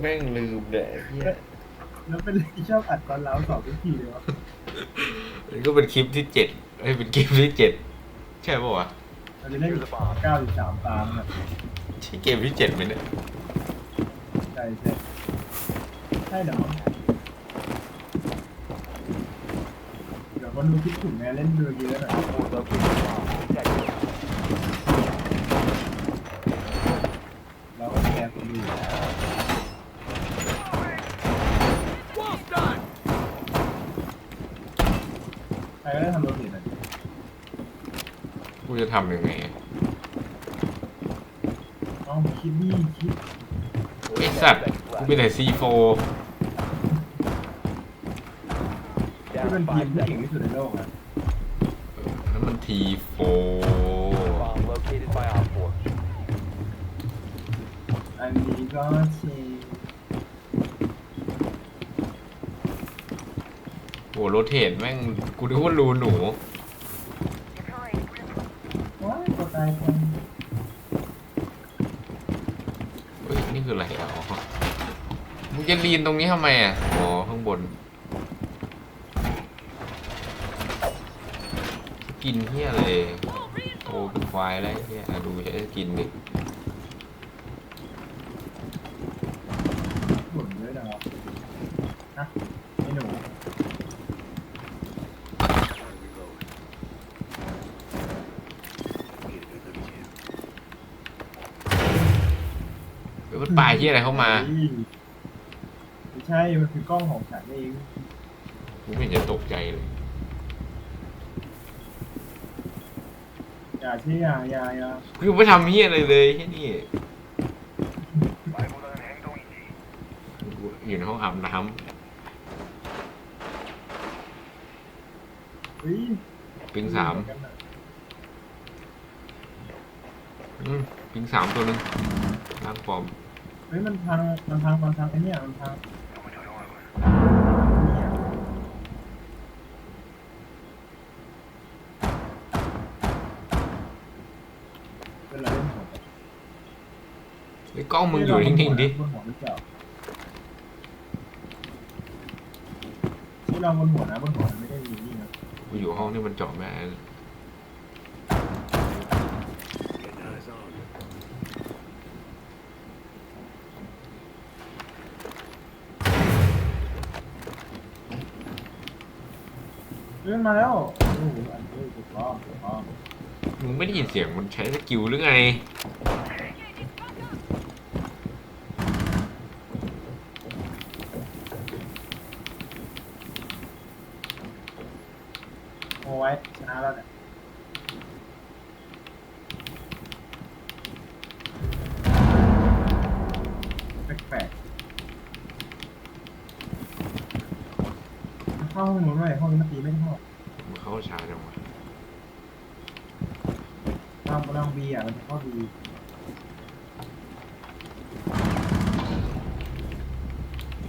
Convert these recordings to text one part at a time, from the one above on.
แม่งลืมเนี่ยไอ้เหี้ยแล้วเป็นเลยชอบอัดตอนเราสอบทุกทีเลยวะนี่ก็เป็นคลิปที่เจ็ดเอ้ยเป็นคลิปที่เจ็ดใช่ป่าวะเราจะได้เก้าสิบสามตามอะใช่เกมที่เจ็ดไหมเนี่ยใช่ใช่ใช่เหรอเดี๋ยวคนดูคิดถึงแม่เล่นเรือเยอะหน่อย Four located bomb. Protect it. เราก็แชร์คนดูอยู่แล้วใคร ก็ได้ทำโรเทตหน่อยดิกูจะทำยังไงอะเอาคิดนี่คิดโอ้ยไอ้สัตว์กูเป็นแต่ซีโฟที่ Down เป็น to ทีม five ที่เก่ง seconds. ที่สุดในโลกอะแล้วมันทีโฟ Bomb located by Op 4. อันนี้ก็เชง โรเทตแม่งกูนึกว่ารูหนูว้ายตัวตายคนเฮ้ยนี่คืออะไรอะอ๋อมึงจะลีนตรงนี้ทำไมอะอ๋อข้างบน กินเฮียเลยโตเป็นควายแล้วไอ้เฮียอะดูใช้สกินดิ บ่นเยอะจังวะฮะไอ้หนู เฮ้ยมันปลายเฮียอะไรเข้ามาไม่ใช่ มันคือกล้องของฉันเองกูไม่เห็นจะตกใจเลย อย่าใช่อย่าอย่าอย่ากูไม่ทำเฮียอะไรเลยแค่นี้กูอยู่ในห้องอาบน้เฮ้ยำปิงสามอืมปิงสามตัวหนึงล้างฟอร์ม เฮ้ยมันพังมันพังมันพังไอ้เนี่ยมันพังเนี่ยเป็นไรเล่นหัวไอ้ยกล้องมึงอยู่นิ่งๆดิบนหัวหรือเปล่าที่เราบนหัวนะบนหัวมันไม่ได้มีนี่นะกูอยู่ห้องที่มันเจาะแม่เฮ้ย มันมาแล้วโอ้โหอันนี้ถูกต้องถูกต้องมึงไม่ได้ยินเสียงมันใช้สกิลหรือไงโอ้ไว้ชนะแล้วเนี่ยแปลก เข้าห้องนู้นด้วยห้องนี้เมื่อกี้ไม่ได้เข้ามึงเข้าช้าจังวะลองลองบีอะมันจะเข้าบี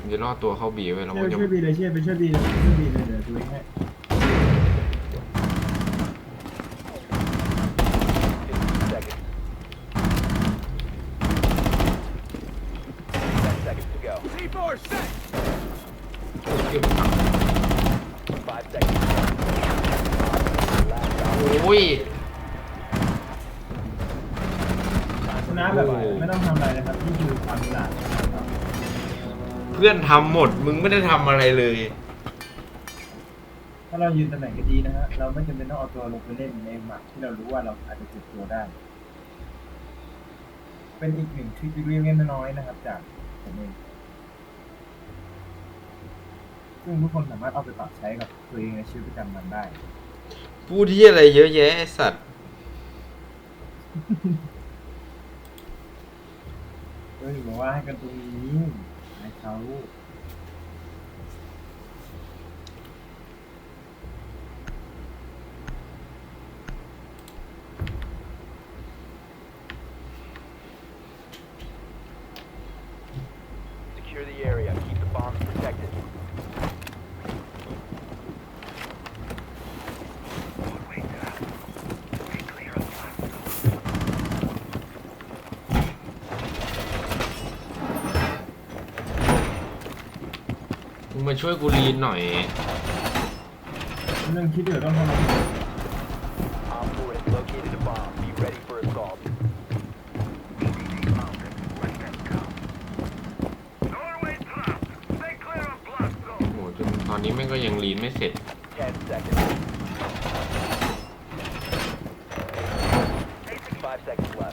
มึงจะรอดตัวเข้าบีไว้แล้วเชื่มึองจะ ช่วยบีเลยเชื่อไปช่วยบีเลยช่วยบีเลยเดี๋ยวดูให้ ครับนี่คือความฉลาดนะครับเพื่อนทำหมด มึงไม่ได้ทำอะไรเลย ถ้าเรายืนตำแหน่งกันดีนะฮะ เราไม่จำเป็นต้องเอาตัวลงไปเล่นในหมัดที่เรารู้ว่าเราอาจจะเจ็บตัวได้ เป็นอีกหนึ่งทริคเล็กๆน้อยๆนะครับ จากผมเอง ซึ่งทุกคนสามารถเอาไปปรับใช้กับตัวเองในชีวิตประจำวันได้ พูดที่อะไรเยอะแยะไอ้สัตว์ ก็ถือกว่าให้กันตรงนี้ให้เขา Secure the area. Keep the bombs protected. มึงมาช่วยกูรีนหน่อย เรื่องคิดเดี๋ยวต้องทำอะไร Op 4 has located a bomb. Be ready for assault. Doorway trapped. Stay clear of blast โอ้ zone. โหจนตอนนี้แม่งก็ยังรีนไม่เสร็จ 10 seconds. 5 seconds left.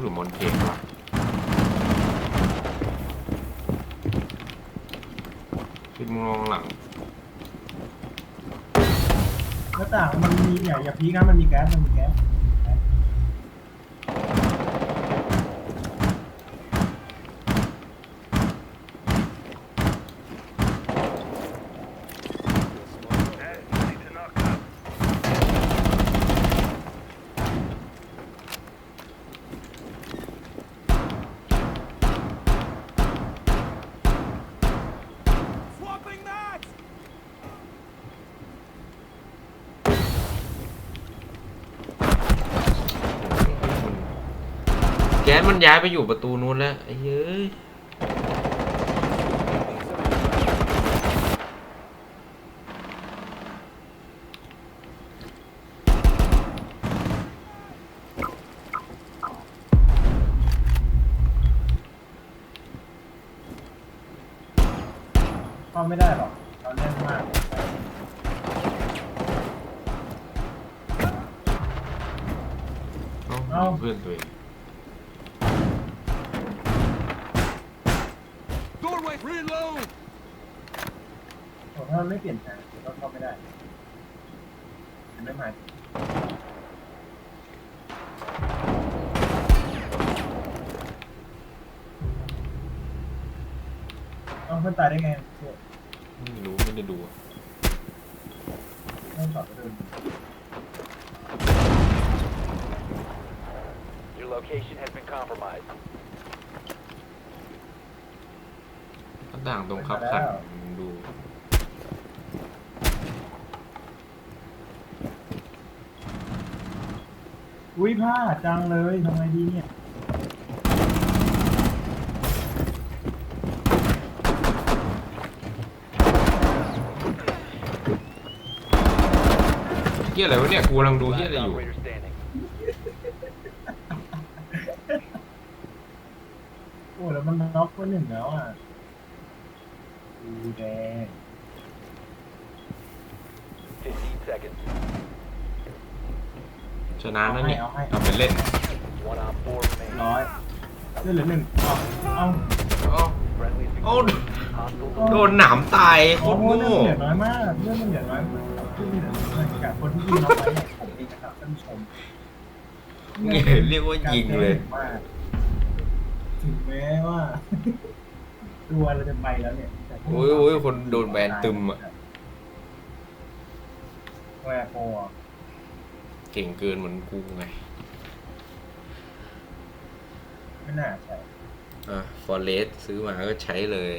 หรือมนเทนวะปิดมุมมองหลัง หน้าต่างมันมีเนี่ยอย่าพีคนะมันมีแก๊สมันมีแก๊ส มันย้ายไปอยู่ประตูนู้นแล้วไอ้เย้ยเข้าไม่ได้หรอกเราเล่นมากเอ้าเอ้าเพื่อนตัวเอง Doorway reload. ผมถ้ามันไม่เปลี่ยนแผนก็เข้าไม่ได้เห็นไหมหมายเอาเพื่อนตายได้ไงเชื่อไม่รู้ไม่ได้ดูอะต้องตอบไปเดิน Your location has been compromised. หน้า ต่างตรงครับขันมึงดู อุ้ยพลาดจังเลยทำไงดีเนี่ย เฮียอะไรวะเนี่ย กูกำลังดูเฮีย Last อะไรอยู่ operator standing. โอ้แล้วมันน็อกไปหนึ่งแล้วอะ ดูแดง15 seconds. ชนะนั่นนี่เอาให้เอาไปเล่น One on 4 remaining. ร้อยเลือดเหลือหนึ่งเอาเอาเอ้า Friendly is Oh, victorious. Hostiles โดนหนามตายโคโอ้ตรโหเลืโง่อดเหลือน้อยมากเลือดมันเหลือน้อยมากเลือดมันเหลือน้อยมากกับคนที่ยิงน้องไว้เนี่ยผมเองนะครับท่านผู้ชม เนี่ยเรียกว่ายิงเลยมากถึงแม้ว่า ตัวเราจะไปแล้วเนี่ยแต่ โอ้ยโอ้ยคนโดนแบนตึมอะ แวร์โปรอะเก่งเกินเหมือนกูไง ไม่น่าใช่อะฟอร์เรสซื้อมาก็ใช้เลย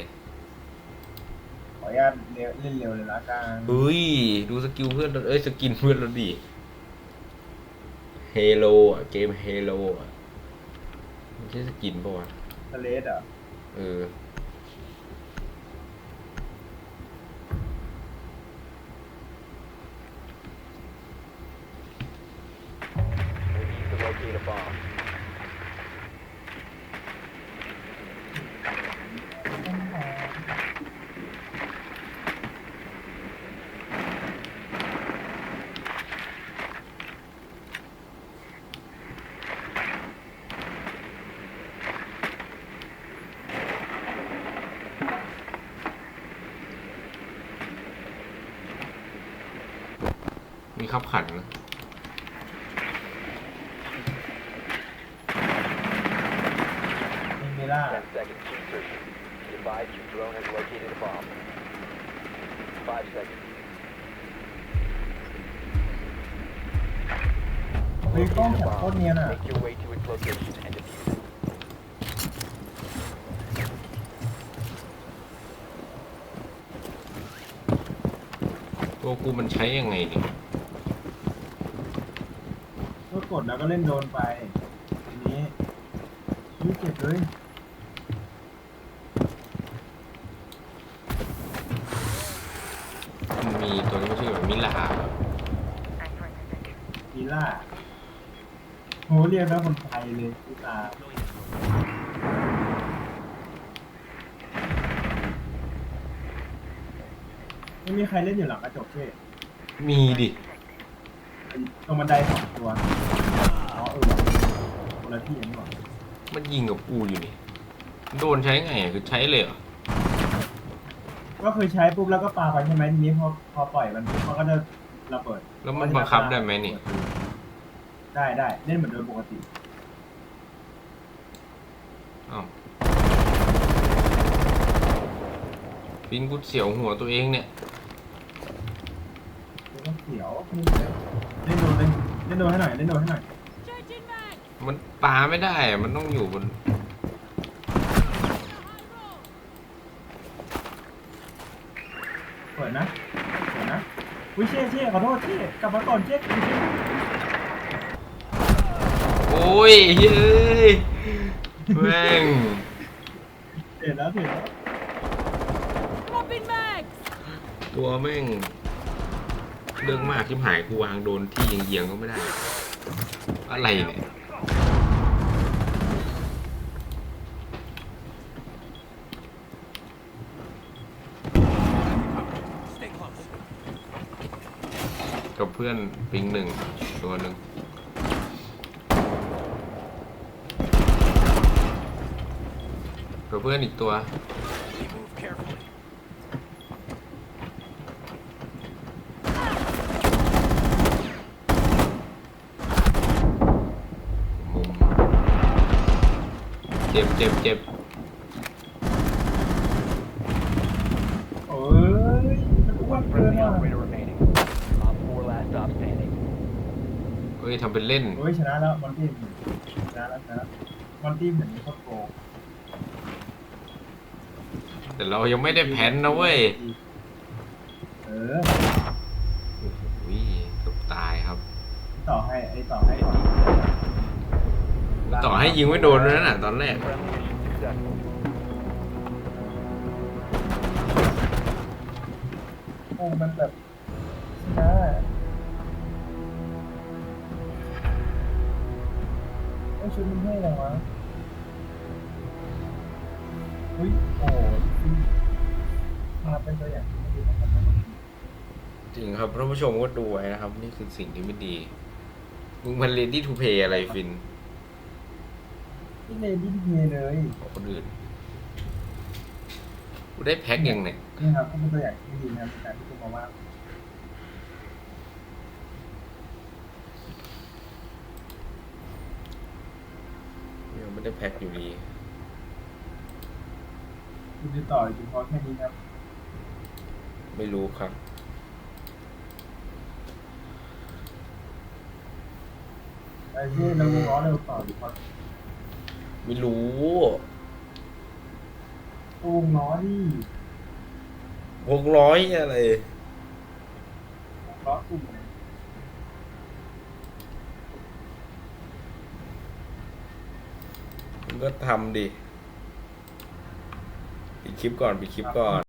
ขออนุญาตเร็วเล่นเร็วเลยละกันเฮ้ย ดูสกิลเพื่อนเราเอ้ย สกินเพื่อนเราดิเฮโลอะ เกมเฮโลอะไม่ใช่สกินปะวะทะเลสอะ เออ need to locate a bomb. มีขับขันนะ มีเม ล่า10 seconds to insertion. Be advised your drone has located a bomb. 5 seconds. located a Hey, bomb. phone niya na. Make your way to its location and defuse it. ตัวกูมันใช้ยังไงเนี่ยก็กดแล้วก็เล่นโดนไป ทีนี้นี่เจ็บเลย มันมีตัวนี้ไม่ใช่แบบมิลาเหรอ กีล่าโห เรียกแล้วคนไทยเลยอุตส่าห์ไม่มีใครเล่นอยู่หลังกระจกเช่มีดิ ตรงบันไดสองตัวอ๋อเออว่ะคนละที่อย่างนี้หว่ามันยิงกับกูอยู่นี่ โดนใช้ไงอะคือใช้เลยเหรอก็คือใช้ปุ๊บแล้วก็ปาไปใช่ไหมทีนี้พอพอปล่อยมันปุ๊บมันก็จะระเบิดแล้วมันบังคับได้ไหมนี่ ได้ได้เล่นเหมือนเดิมปกติ อ้าวปินกูเสียวหัวตัวเองเนี่ยแล้วก็เขียวเล่นโดนเล่นเล่นโดนให้หน่อยเล่นโดนให้หน่อย Changing mag! มันปาไม่ได้อะมันต้องอยู่บน เปิดนะเปิดนะวิเช่เช่ขอโทษเช่กลับมาก่อนเช่โอ้ยเฮ้ยแม่งเสร็จแล้วเสร็จแล้ว Swapping mags! ตัวแม่งเรื่องมากที่หายกูวางโดนที่เยียงๆก็ไม่ได้ อะไรเนี่ยกับเพื่อนปิงหนึ่งตัวหนึ่ง กับเพื่อนอีกตัวมุมเจ็บเจ็บเจ็บโอ้ยมันอ้วนเกิน Friendly ว่ะ operator remaining. Op 4 last stop standing. เฮ้ยทำเป็นเล่น โอ้ยชนะแล้วมอนตี้ชนะแล้วชนะแล้วมอนตี้เหมือนมีข้อโกง แต่เรายังไม่ได้แผนนะเว้ยเออโอ้โหเกือบตายครับ ต่อให้ไอ้ต่อให้ก่อนต่อให้ยิงไม่โดนนั่นน่ะตอนแรก Friendly mission successful. โอ้มันแบบชนะไอ้ชุดมันเท่จังวะ อุ้ยโอ้โหมาเป็นตัวอย่างที่ไม่ดีนะครับจริงครับท่านผู้ชมก็ดูไว้นะครับ นี่คือสิ่งที่ไม่ดี มึงมัน ready to play อะไรฟินนี่เลดี้เพเลยของคนอื่นกูได้แพ็คยังเนี่ยนี่ครับก็เป็นตัวอย่างที่ดีนะครับในการที่คุณมาว่ายังไม่ได้แพ็คอยู่ดี คุณจะต่อจริงเพราะแค่นี้ครับ ไม่รู้ครับ ไอ้ที่เราง้อเร็วต่อดีกว่าไม่รู้ตูงน้อยดิหกร้อยอะไรเพราะตูงเนี่ยมึงก็ทำดิปิด คลิปก่อนปิดคลิปก่อน